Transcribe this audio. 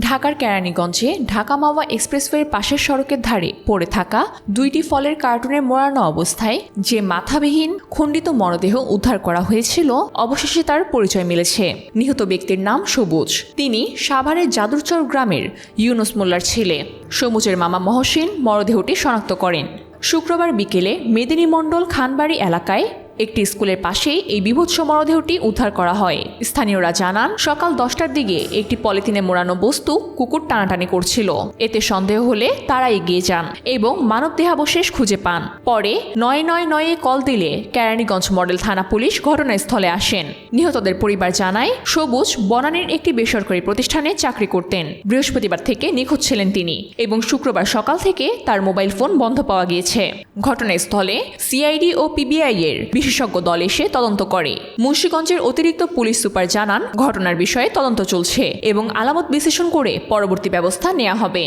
ঢাকার কেরানীগঞ্জে ঢাকা মাওয়া এক্সপ্রেসওয়ের পাশের সড়কের ধারে পড়ে থাকা দুইটি ফলের কার্টুনে মোড়ানো অবস্থায় যে মাথাবিহীন, খণ্ডিত মরদেহ উদ্ধার করা হয়েছিল, অবশেষে তার পরিচয় মিলেছে। নিহত ব্যক্তির নাম সবুজ। তিনি সাভারের যাদুরচর গ্রামের ইউনুস মোল্লার ছেলে। সবুজের মামা মহসিন মরদেহটি শনাক্ত করেন। শুক্রবার বিকেলে মেদিনী মণ্ডল খানবাড়ি এলাকায় একটি স্কুলের পাশেই এই বিভৎস মরদেহটি উদ্ধার করা হয়। স্থানীয়রা জানান, সকাল দশটার দিকে একটি পলিথিনে মোড়ানো বস্তু কুকুর টানাটানি করছিল। এতে সন্দেহ হলে তারা এগিয়ে যান এবং মানব দেহাবশেষ খুঁজে পান। পরে নয় নয় নয়ে কল দিলে কেরানীগঞ্জ মডেল থানা পুলিশ ঘটনাস্থলে আসেন। নিহতদের পরিবার জানায়, সবুজ বনানীর একটি বেসরকারি প্রতিষ্ঠানে চাকরি করতেন। বৃহস্পতিবার থেকে নিখোঁজ ছিলেন তিনি এবং শুক্রবার সকাল থেকে তার মোবাইল ফোন বন্ধ পাওয়া গিয়েছে। ঘটনাস্থলে সিআইডি ও পিবিআই এর বিশেষজ্ঞ দল এসে তদন্ত করে। মুন্সীগঞ্জের অতিরিক্ত পুলিশ সুপার জানান, ঘটনার বিষয়ে তদন্ত চলছে এবং আলামত বিশ্লেষণ করে পরবর্তী ব্যবস্থা নেওয়া হবে।